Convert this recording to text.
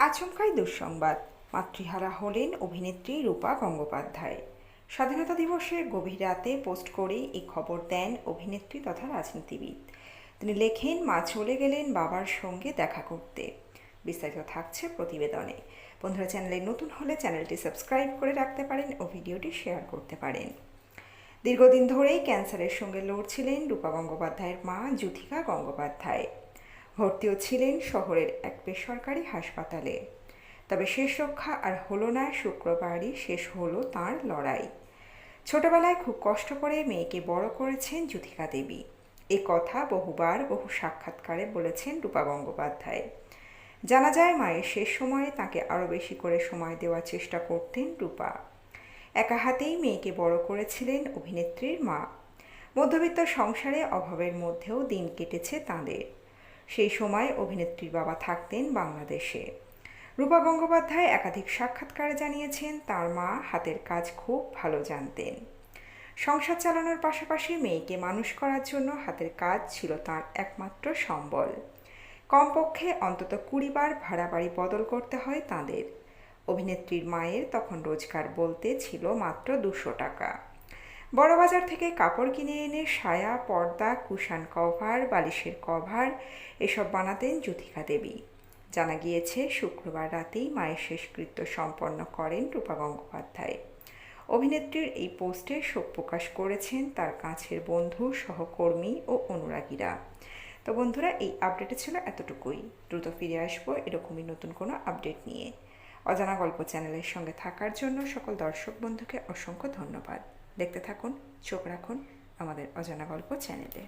আচমকাই দুঃসংবাদ। মাতৃহারা হলেন অভিনেত্রী রূপা গঙ্গোপাধ্যায়। স্বাধীনতা দিবসের গভীর রাতে পোস্ট করে এই খবর দেন অভিনেত্রী তথা রাজনীতিবিদ। তিনি লেখেন, মা চলে গেলেন বাবার সঙ্গে দেখা করতে। বিস্তারিত থাকছে প্রতিবেদনে। বন্ধুরা, চ্যানেলে নতুন হলে চ্যানেলটি সাবস্ক্রাইব করে রাখতে পারেন ও ভিডিওটি শেয়ার করতে পারেন। দীর্ঘদিন ধরেই ক্যান্সারের সঙ্গে লড়ছিলেন রূপা গঙ্গোপাধ্যায়ের মা যুথিকা গঙ্গোপাধ্যায়। ভর্তিও ছিলেন শহরের এক বেসরকারি হাসপাতালে। তবে শেষ রক্ষা আর হলো না শুক্রবারই শেষ হলো তার লড়াই। ছোটবেলায় খুব কষ্ট করে মেয়েকে বড় করেছেন যুথিকা দেবী। এ কথা বহুবার বহু সাক্ষাৎকারে বলেছেন রূপা গঙ্গোপাধ্যায়। জানা যায় মায়ের শেষ সময়ে তাকে আরও বেশি করে সময় দেওয়ার চেষ্টা করতেন রূপা। একা হাতেই মেয়েকে বড় করেছিলেন অভিনেত্রীর মা। মধ্যবিত্ত সংসারে অভাবের মধ্যেও দিন কেটেছে তাঁদের। সেই সময় অভিনেত্রীর বাবা থাকতেন বাংলাদেশে। রূপা গঙ্গোপাধ্যায় একাধিক সাক্ষাৎকারে জানিয়েছেন, তার মা হাতের কাজ খুব ভালো জানতেন। সংসার চালানোর পাশাপাশি মেয়েকে মানুষ করার জন্য হাতের কাজ ছিল তার একমাত্র সম্বল। কমপক্ষে অন্তত কুড়ি বার ভাড়া বাড়ি বদল করতে হয় তাঁদের। অভিনেত্রীর মায়ের তখন রোজগার বলতে ছিল মাত্র দুশো টাকা। বড়বাজার থেকে কাপড় কিনে এনে সায়া, পর্দা, কুশান কভার, বালিশের কভার, এসব বানাতেন যুথিকা দেবী। জানা গিয়েছে, শুক্রবার রাতেই মায়ের শেষকৃত্য সম্পন্ন করেন রূপা গঙ্গোপাধ্যায়। অভিনেত্রীর এই পোস্টে শোক প্রকাশ করেছেন তার কাছের বন্ধু, সহকর্মী ও অনুরাগীরা। তো বন্ধুরা, এই আপডেটে ছিল এতটুকুই। দ্রুত ফিরে আসব এরকমই নতুন কোনো আপডেট নিয়ে। অজানা গল্প চ্যানেলের সঙ্গে থাকার জন্য সকল দর্শক বন্ধুকে অসংখ্য ধন্যবাদ। দেখতে থাকুন চোখ রাখুন আমাদের অজানা গল্প চ্যানেলে।